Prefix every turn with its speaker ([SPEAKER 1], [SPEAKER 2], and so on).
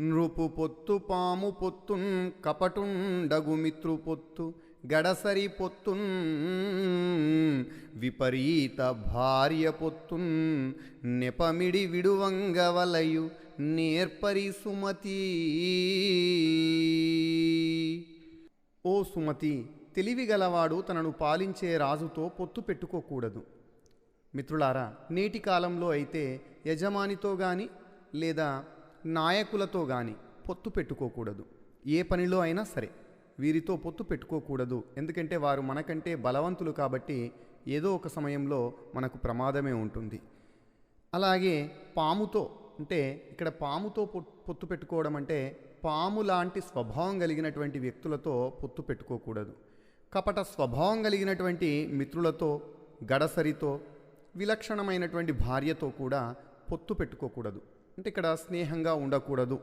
[SPEAKER 1] నృపు పొత్తు పాము పొత్తున్ కపటుండగు మిత్రు పొత్తు గడసరి పొత్తున్ విపరీత భార్య పొత్తున్ నెపమిడి విడువంగవలయు నేర్పరి సుమతి. ఓ సుమతి తెలివిగలవాడు తనను పాలించే రాజుతో పొత్తు పెట్టుకోకూడదు. మిత్రులారా నేటి కాలంలో అయితే యజమానితో కానీ లేదా నాయకులతో కానీ పొత్తు పెట్టుకోకూడదు. ఏ పనిలో అయినా సరే వీరితో పొత్తు పెట్టుకోకూడదు. ఎందుకంటే వారు మనకంటే బలవంతులు కాబట్టి ఏదో ఒక సమయంలో మనకు ప్రమాదమే ఉంటుంది. అలాగే పాముతో అంటే ఇక్కడ పాముతో పొత్తు పెట్టుకోవడం అంటే పాము లాంటి స్వభావం కలిగినటువంటి వ్యక్తులతో పొత్తు పెట్టుకోకూడదు. కపట స్వభావం కలిగినటువంటి మిత్రులతో గడసరితో విలక్షణమైనటువంటి భార్యతో కూడా పొత్తు పెట్టుకోకూడదు. అంటే ఇక్కడ స్నేహంగా ఉండకూడదు.